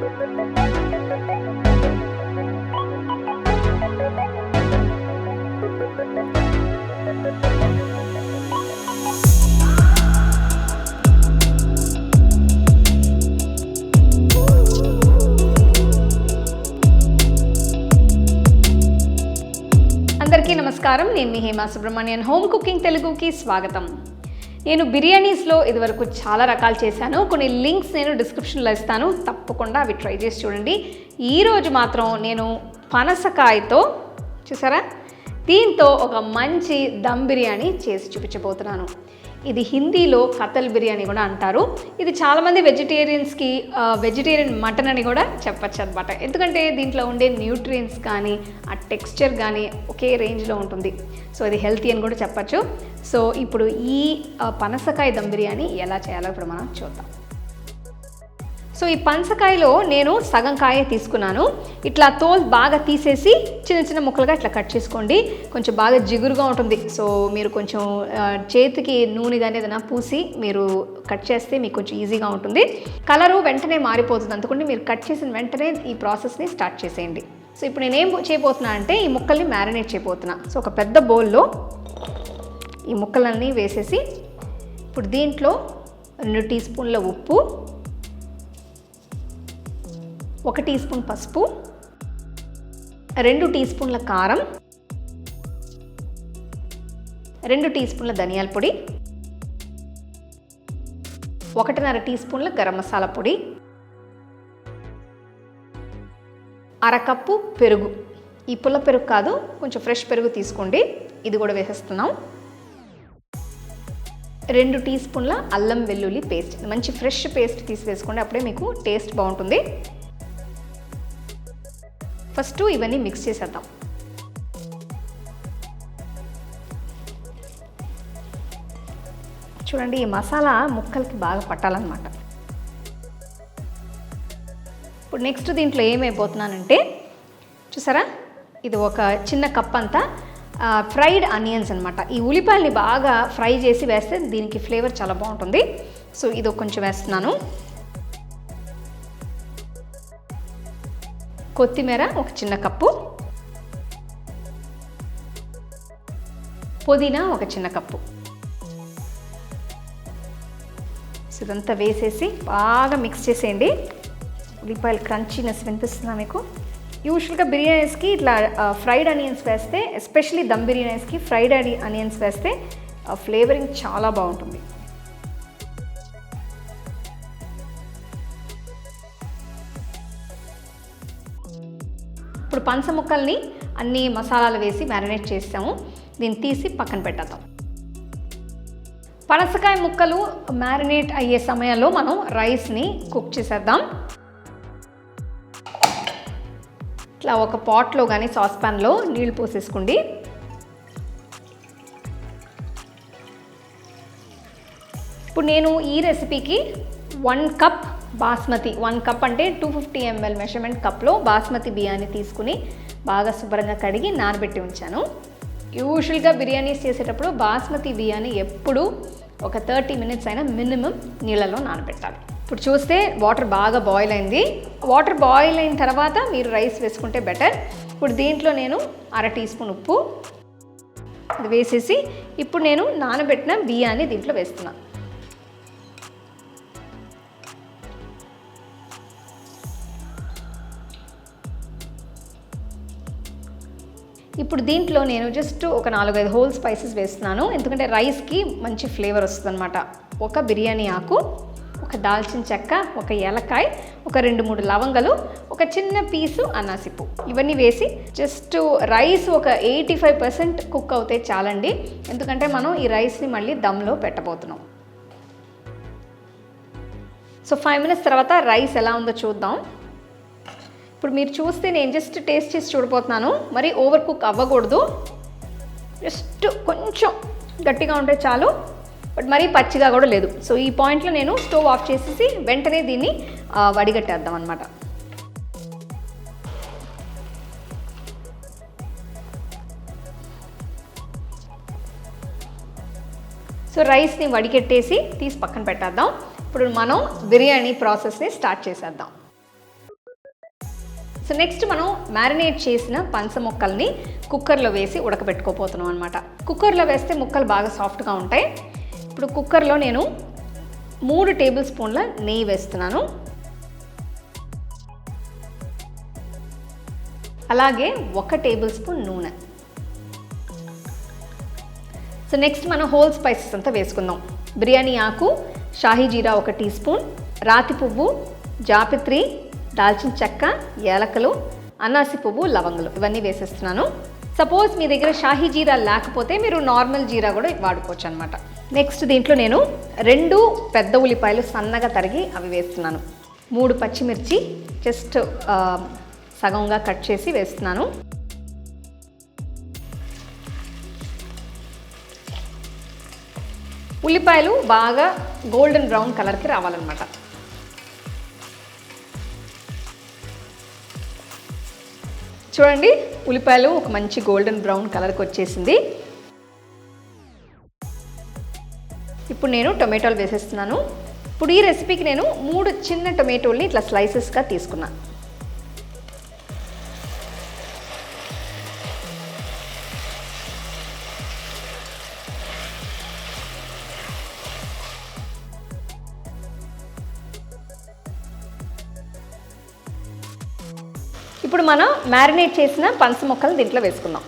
అందరికీ నమస్కారం నేను మీ హేమా సుబ్రహ్మణ్యన్ హోమ్ కుకింగ్ తెలుగుకి స్వాగతం నేను బిర్యానీస్లో ఇదివరకు చాలా రకాలు చేశాను. కొన్ని లింక్స్ నేను డిస్క్రిప్షన్లో ఇస్తాను. తప్పకుండా అవి ట్రై చేసి చూడండి. ఈరోజు మాత్రం నేను పనసకాయతో చూసారా? దీంతో ఒక మంచి దమ్ బిర్యానీ చేసి చూపించబోతున్నాను. ఇది హిందీలో కతల్ బిర్యానీ కూడా అంటారు. ఇది చాలామంది వెజిటేరియన్స్కి వెజిటేరియన్ మటన్ అని కూడా చెప్పచ్చు అనమాట ఎందుకంటే దీంట్లో ఉండే న్యూట్రియన్స్ కానీ ఆ టెక్స్చర్ కానీ ఒకే రేంజ్లో ఉంటుంది. సో ఇది హెల్తీ అని కూడా చెప్పచ్చు. సో ఇప్పుడు ఈ పనసకాయ దమ్ బిర్యానీ ఎలా చేయాలో ఇప్పుడు మనం చూద్దాం. సో ఈ పనసకాయలో నేను సగం కాయ తీసుకున్నాను. ఇట్లా తోలు బాగా తీసేసి చిన్న చిన్న ముక్కలుగా ఇట్లా కట్ చేసుకోండి. కొంచెం బాగా జిగురుగా ఉంటుంది. సో మీరు కొంచెం చేతికి నూనె కానీ ఏదైనా పూసి మీరు కట్ చేస్తే మీకు కొంచెం ఈజీగా ఉంటుంది. కలరు వెంటనే మారిపోతుంది. అందుకుంటే మీరు కట్ చేసిన వెంటనే ఈ ప్రాసెస్ని స్టార్ట్ చేసేయండి. సో ఇప్పుడు నేనేం చేయబోతున్నా అంటే ఈ ముక్కల్ని మ్యారినేట్ చేయబోతున్నా. సో ఒక పెద్ద బౌల్లో ఈ ముక్కలన్నీ వేసేసి ఇప్పుడు దీంట్లో రెండు టీ స్పూన్ల ఉప్పు ఒక టీ స్పూన్ పసుపు రెండు టీ స్పూన్ల కారం రెండు టీ స్పూన్ల ధనియాల పొడి ఒకటిన్నర టీ స్పూన్ల గరం మసాలా పొడి అరకప్పు పెరుగు. ఈ పుల్ల పెరుగు కాదు కొంచెం ఫ్రెష్ పెరుగు తీసుకోండి. ఇది కూడా వేసేస్తున్నాం. రెండు టీ స్పూన్ల అల్లం వెల్లుల్లి పేస్ట్. మంచి ఫ్రెష్ పేస్ట్ తీసి వేసుకోండి అప్పుడే మీకు టేస్ట్ బాగుంటుంది. ఫస్ట్ ఇవన్నీ మిక్స్ చేసేద్దాం. చూడండి ఈ మసాలా ముక్కలకి బాగా పట్టాలన్నమాట. ఇప్పుడు నెక్స్ట్ దీంట్లో ఏమైపోతున్నానంటే చూసారా? ఇది ఒక చిన్న కప్ అంతా ఫ్రైడ్ ఆనియన్స్ అనమాట ఈ ఉల్లిపాయల్ని బాగా ఫ్రై చేసి వేస్తే దీనికి ఫ్లేవర్ చాలా బాగుంటుంది. సో ఇది కొంచెం వేస్తున్నాను. కొత్తిమీర ఒక చిన్న కప్పు. పుదీనా ఒక చిన్న కప్పు. సో ఇదంతా వేసేసి బాగా మిక్స్ చేసేయండి. ఉల్లిపాయలు క్రంచీనెస్ వినిపిస్తుందా మీకు? యూజువల్గా బిర్యానీస్కి ఇట్లా ఫ్రైడ్ ఆనియన్స్ వేస్తే ఎస్పెషలీ దమ్ బిర్యానీస్కి ఫ్రైడ్ ఆనియన్స్ వేస్తే ఫ్లేవరింగ్ చాలా బాగుంటుంది. ఇప్పుడు పంచ ముక్కల్ని అన్ని మసాలాలు వేసి మ్యారినేట్ చేసాము. దీన్ని తీసి పక్కన పెట్టేద్దాం. పనసకాయ ముక్కలు మ్యారినేట్ అయ్యే సమయంలో మనం రైస్ని కుక్ చేసేద్దాం. ఇట్లా ఒక పాట్లో కానీ సాస్పాన్లో నీళ్ళు పోసేసుకోండి. ఇప్పుడు నేను ఈ రెసిపీకి one cup basmati one cup అంటే టూ ఫిఫ్టీ ఎంఎల్ మెషర్మెంట్ కప్లో బాస్మతి బియ్యాన్ని తీసుకుని బాగా శుభ్రంగా కడిగి నానబెట్టి ఉంచాను. యూజువల్గా బిర్యానీస్ చేసేటప్పుడు బాస్మతి బియ్యాన్ని ఎప్పుడు ఒక థర్టీ మినిట్స్ అయినా మినిమం నీళ్ళలో నానబెట్టాలి. ఇప్పుడు చూస్తే వాటర్ బాగా బాయిల్ అయింది. వాటర్ బాయిల్ అయిన తర్వాత మీరు రైస్ వేసుకుంటే బెటర్ ఇప్పుడు దీంట్లో నేను అర టీ స్పూన్ ఉప్పు అది వేసేసి ఇప్పుడు నేను నానబెట్టిన బియ్యాన్ని దీంట్లో వేస్తున్నాను ఇప్పుడు దీంట్లో నేను జస్ట్ ఒక నాలుగైదు హోల్ స్పైసెస్ వేస్తున్నాను. ఎందుకంటే రైస్కి మంచి ఫ్లేవర్ వస్తుందన్నమాట. ఒక బిర్యానీ ఆకు ఒక దాల్చిన చెక్క ఒక ఏలకాయ ఒక రెండు మూడు లవంగలు ఒక చిన్న పీసు అనాసిపు ఇవన్నీ వేసి జస్ట్ రైస్ ఒక ఎయిటీ ఫైవ్ పర్సెంట్ కుక్ అవుతే చాలండి. ఎందుకంటే మనం ఈ రైస్ని మళ్ళీ దమ్లో పెట్టబోతున్నాం. సో ఫైవ్ మినిట్స్ తర్వాత రైస్ ఎలా ఉందో చూద్దాం. ఇప్పుడు మీరు చూస్తే నేను జస్ట్ టేస్ట్ చేసి చూడబోతున్నాను. మరి ఓవర్ కుక్ అవ్వకూడదు. జస్ట్ కొంచెం గట్టిగా ఉంటే చాలు. బట్ మరీ పచ్చిగా కూడా లేదు. సో ఈ పాయింట్లో నేను స్టవ్ ఆఫ్ చేసేసి వెంటనే దీన్ని వడిగట్టేద్దాం అనమాట సో రైస్ని వడికెట్టేసి తీసి పక్కన పెట్టేద్దాం. ఇప్పుడు మనం బిర్యానీ ప్రాసెస్ని స్టార్ట్ చేసేద్దాం. సో నెక్స్ట్ మనం మ్యారినేట్ చేసిన పంచ ముక్కల్ని కుక్కర్లో వేసి ఉడకబెట్టుకోపోతున్నాం అనమాట కుక్కర్లో వేస్తే ముక్కలు బాగా సాఫ్ట్గా ఉంటాయి. ఇప్పుడు కుక్కర్లో నేను మూడు టేబుల్ స్పూన్ల నెయ్యి వేస్తున్నాను. అలాగే ఒక టేబుల్ స్పూన్ నూనె. సో నెక్స్ట్ మనం హోల్ స్పైసెస్ అంతా వేసుకుందాం. బిర్యానీ ఆకు షాహీ జీరా ఒక టీ స్పూన్ రాతి పువ్వు జాపిత్రి దాల్చిన చెక్క ఏలకలు అనాసి పువ్వు లవంగులు ఇవన్నీ వేసేస్తున్నాను. సపోజ్ మీ దగ్గర షాహీ జీరా లేకపోతే మీరు నార్మల్ జీరా కూడా వాడుకోవచ్చు అనమాట నెక్స్ట్ దీంట్లో నేను రెండు పెద్ద ఉల్లిపాయలు సన్నగా తరిగి అవి వేస్తున్నాను. మూడు పచ్చిమిర్చి జస్ట్ సగంగా కట్ చేసి వేస్తున్నాను. ఉల్లిపాయలు బాగా గోల్డెన్ బ్రౌన్ కలర్కి రావాలన్నమాట. చూడండి ఉల్లిపాయలు ఒక మంచి గోల్డెన్ బ్రౌన్ కలర్కి వచ్చేసింది. ఇప్పుడు నేను టొమాటోలు వేసేస్తున్నాను. ఇప్పుడు ఈ రెసిపీకి నేను మూడు చిన్న టొమాటోల్ని ఇట్లా స్లైసెస్గా తీసుకున్నాను ఇప్పుడు మనం మ్యారినేట్ చేసిన పంచ ముక్కలు దీంట్లో వేసుకుందాం.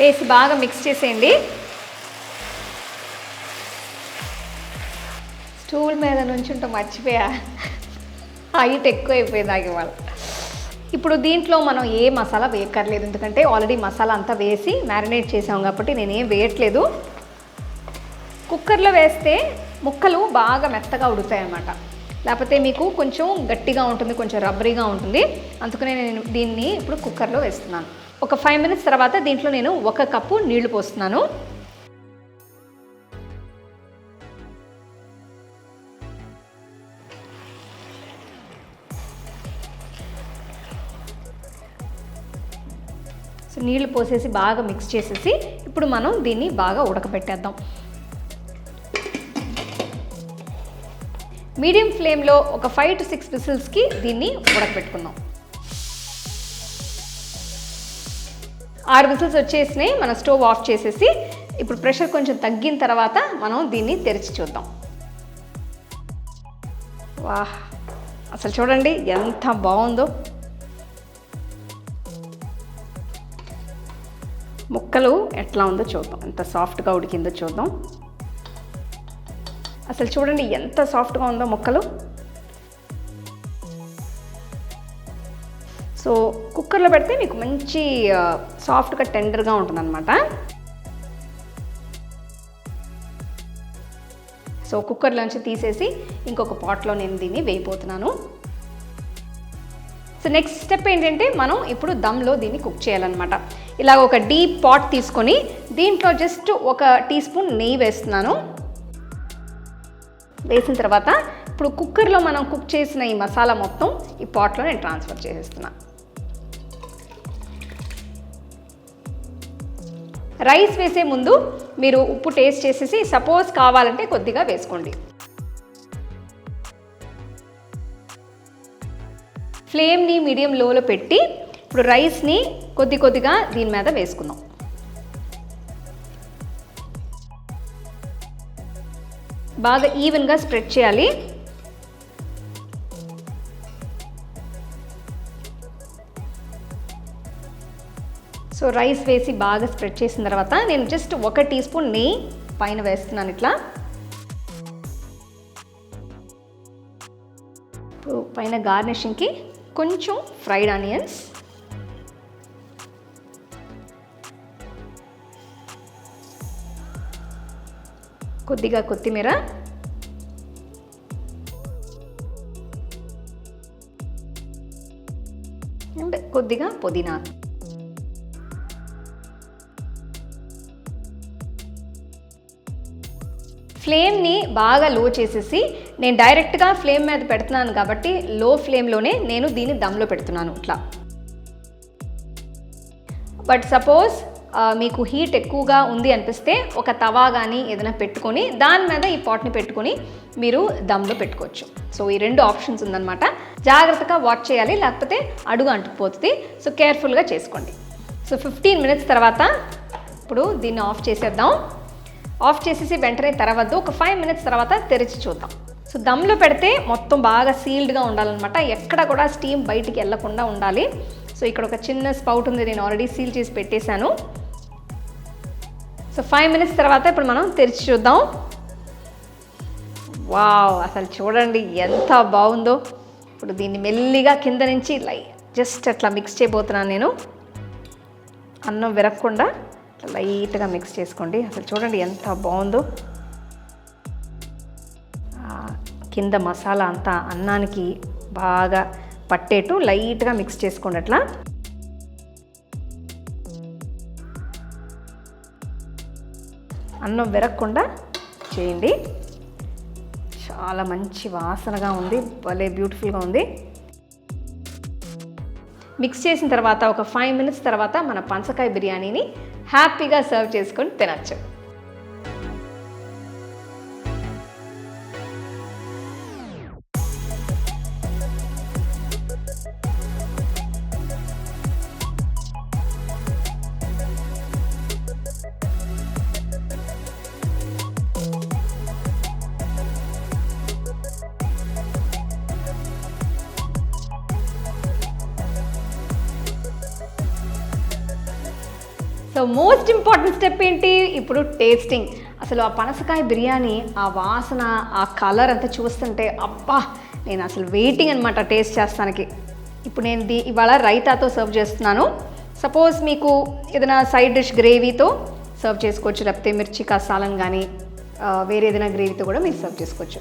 వేసి బాగా మిక్స్ చేసేయండి. స్టూల్ మీద నుంచి ఉంటే మర్చిపోయా. హైట్ ఎక్కువ అయిపోయింది ఇవాళ. ఇప్పుడు దీంట్లో మనం ఏ మసాలా వేయక్కర్లేదు. ఎందుకంటే ఆల్రెడీ మసాలా అంతా వేసి మ్యారినేట్ చేసాం కాబట్టి నేనేం వేయట్లేదు. కుక్కర్లో వేస్తే ముక్కలు బాగా మెత్తగా ఉడుతాయి అన్నమాట లేకపోతే మీకు కొంచెం గట్టిగా ఉంటుంది కొంచెం రబ్బరీగా ఉంటుంది. అందుకనే నేను దీన్ని ఇప్పుడు కుక్కర్లో వేస్తున్నాను. ఒక ఫైవ్ మినిట్స్ తర్వాత దీంట్లో నేను ఒక కప్పు నీళ్ళు పోస్తున్నాను. సో నీళ్ళు పోసేసి బాగా మిక్స్ చేసేసి ఇప్పుడు మనం దీన్ని బాగా ఉడకబెట్టేద్దాం. మీడియం ఫ్లేమ్లో ఒక ఫైవ్ టు సిక్స్ విసిల్స్కి దీన్ని ఉడకబెట్టుకుందాం. ఆరు విసిల్స్ వచ్చేసినాయి మన స్టవ్ ఆఫ్ చేసేసి ఇప్పుడు ప్రెషర్ కొంచెం తగ్గిన తర్వాత మనం దీన్ని తెరిచి చూద్దాం. వాహ్! అసలు చూడండి ఎంత బాగుందో. ముక్కలు ఎట్లా ఉందో చూద్దాం. ఎంత సాఫ్ట్గా ఉడికిందో చూద్దాం. అసలు చూడండి ఎంత సాఫ్ట్గా ఉందో ముక్కలు. సో కుక్కర్లో పెడితే మీకు మంచి సాఫ్ట్గా టెండర్గా ఉంటుందన్నమాట. సో కుక్కర్లోంచి తీసేసి ఇంకొక పాట్లో నేను దీన్ని వేయిపోతున్నాను. సో నెక్స్ట్ స్టెప్ ఏంటంటే మనం ఇప్పుడు దమ్లో దీన్ని కుక్ చేయాలన్నమాట. ఇలా ఒక డీప్ పాట్ తీసుకొని దీంట్లో జస్ట్ ఒక టీ స్పూన్ నెయ్యి వేస్తున్నాను. వేసిన తర్వాత ఇప్పుడు కుక్కర్లో మనం కుక్ చేసిన ఈ మసాలా మొత్తం ఈ పాట్లో నేను ట్రాన్స్ఫర్ చేసేస్తున్నా. రైస్ వేసే ముందు మీరు ఉప్పు టేస్ట్ చేసేసి సపోజ్ కావాలంటే కొద్దిగా వేసుకోండి. ఫ్లేమ్ని మీడియం లోలో పెట్టి ఇప్పుడు రైస్ని కొద్ది కొద్దిగా దీని మీద వేసుకుందాం. బాగా ఈవెన్గా స్ప్రెడ్ చేయాలి. సో రైస్ వేసి బాగా స్ప్రెడ్ చేసిన తర్వాత నేను జస్ట్ ఒక టీ స్పూన్ నెయ్యి పైన వేస్తున్నాను ఇట్లా. ఇప్పుడు పైన గార్నిషింగ్కి కొంచెం ఫ్రైడ్ ఆనియన్స్ కొద్దిగా కొత్తిమీర. అండ్ కొద్దిగా పుదీనా. ఫ్లేమ్ని బాగా లో చేసేసి నేను డైరెక్ట్గా ఫ్లేమ్ మీద పెడుతున్నాను కాబట్టి లో ఫ్లేమ్లోనే నేను దీన్ని దమ్లో పెడుతున్నాను ఇట్లా. బట్ సపోజ్ మీకు హీట్ ఎక్కువగా ఉంది అనిపిస్తే ఒక తవా కానీ ఏదైనా పెట్టుకొని దాని మీద ఈ పాట్ని పెట్టుకొని మీరు దమ్లో పెట్టుకోవచ్చు. సో ఈ రెండు ఆప్షన్స్ ఉందన్నమాట. జాగ్రత్తగా వాచ్ చేయాలి లేకపోతే అడుగు అంటుకుపోతుంది. సో కేర్ఫుల్గా చేసుకోండి. సో ఫిఫ్టీన్ మినిట్స్ తర్వాత ఇప్పుడు దీన్ని ఆఫ్ చేసేద్దాం. ఆఫ్ చేసేసి వెంటనే తెరవద్దు ఒక ఫైవ్ మినిట్స్ తర్వాత తెరిచి చూద్దాం. సో దమ్లో పెడితే మొత్తం బాగా సీల్డ్గా ఉండాలన్నమాట. ఎక్కడ కూడా స్టీమ్ బయటికి వెళ్ళకుండా ఉండాలి. సో ఇక్కడ ఒక చిన్న స్పౌట్ ఉంది నేను ఆల్రెడీ సీల్ చేసి పెట్టేశాను. సో ఫైవ్ మినిట్స్ తర్వాత ఇప్పుడు మనం తెరిచి చూద్దాం. వావ్ అసలు చూడండి ఎంత బాగుందో. ఇప్పుడు దీన్ని మెల్లిగా కింద నుంచి లై జస్ట్ అట్లా మిక్స్ చేయబోతున్నాను నేను. అన్నం విరగకుండా లైట్గా మిక్స్ చేసుకోండి. అసలు చూడండి ఎంత బాగుందో. కింద మసాలా అంతా అన్నానికి బాగా పట్టేట్టు లైట్గా మిక్స్ చేసుకోండి అట్లా. అన్నం విరగకుండా చేయండి. చాలా మంచి వాసనగా ఉంది భలే బ్యూటిఫుల్గా ఉంది. మిక్స్ చేసిన తర్వాత ఒక ఫైవ్ మినిట్స్ తర్వాత మన పంచకాయ బిర్యానీని హ్యాపీగా సర్వ్ చేసుకొని తినచ్చు. సో మోస్ట్ ఇంపార్టెంట్ స్టెప్ ఏంటి? ఇప్పుడు టేస్టింగ్ అసలు ఆ పనసకాయ బిర్యానీ ఆ వాసన ఆ కలర్ అంతా చూస్తుంటే అబ్బా! నేను అసలు వెయిటింగ్ అనమాట టేస్ట్ చేస్తానికి. ఇప్పుడు నేను దీ ఇవాళ రైతాతో సర్వ్ చేస్తున్నాను. సపోజ్ మీకు ఏదైనా సైడ్ డిష్ గ్రేవీతో సర్వ్ చేసుకోవచ్చు. లేకపోతే మిర్చి కసాలం కానీ వేరే ఏదైనా గ్రేవీతో కూడా మీరు సర్వ్ చేసుకోవచ్చు.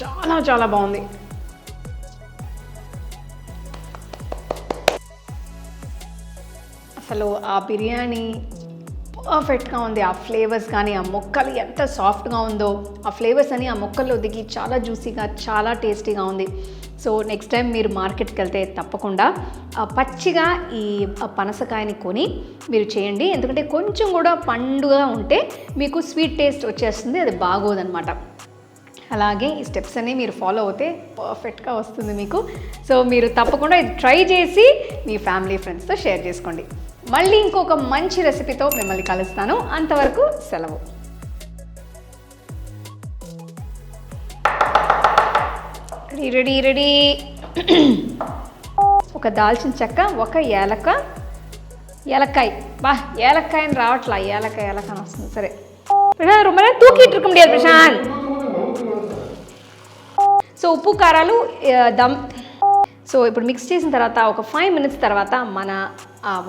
చాలా చాలా బాగుంది. అసలు ఆ బిర్యానీ పర్ఫెక్ట్గా ఉంది. ఆ ఫ్లేవర్స్ కానీ ఆ మొక్కలు ఎంత సాఫ్ట్గా ఉందో ఆ ఫ్లేవర్స్ అని ఆ మొక్కల్లో దిగి చాలా జ్యూసీగా చాలా టేస్టీగా ఉంది. సో నెక్స్ట్ టైం మీరు మార్కెట్కి వెళ్తే తప్పకుండా ఆ పచ్చిగా ఈ ఆ పనసకాయని కొని మీరు చేయండి. ఎందుకంటే కొంచెం కూడా పండుగా ఉంటే మీకు స్వీట్ టేస్ట్ వచ్చేస్తుంది అది బాగోదనమాట అలాగే ఈ స్టెప్స్ అన్ని మీరు ఫాలో అవుతే పర్ఫెక్ట్గా వస్తుంది మీకు సో మీరు తప్పకుండా ఇది ట్రై చేసి మీ ఫ్యామిలీ ఫ్రెండ్స్తో షేర్ చేసుకోండి మళ్ళీ ఇంకొక మంచి రెసిపీతో మిమ్మల్ని కలుస్తాను అంతవరకు సెలవు రెడీ రెడీ రెడీ ఒక దాల్చిన చెక్క ఒక ఏలక ఏలక్కాయ బా ఏలక్కాయ అని రావట్లా ఏలక ఏలక అని వస్తుంది సరే ప్రశాంత్ ரொம்ப நேரம் தூக்கிட்டு இருக்க முடியாது பிரசாந்த் సో ఉప్పు కారాలు దమ్ సో ఇప్పుడు మిక్స్ చేసిన తర్వాత ఒక ఫైవ్ మినిట్స్ తర్వాత మన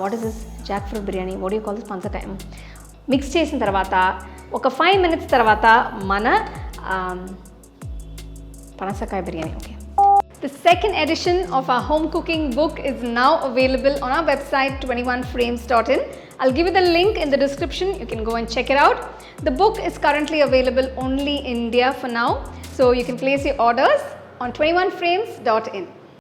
what is this jackfruit biryani what you call పంచకాయ mix చేసిన తర్వాత ఒక ఫైవ్ మినిట్స్ తర్వాత మన పనసకాయ biryani okay The second edition of our home cooking book is now available on our website 21frames.in. I'll give you the link in the description. You can go and check it out. The book is currently available only in India for now, so you can place your orders on 21frames.in.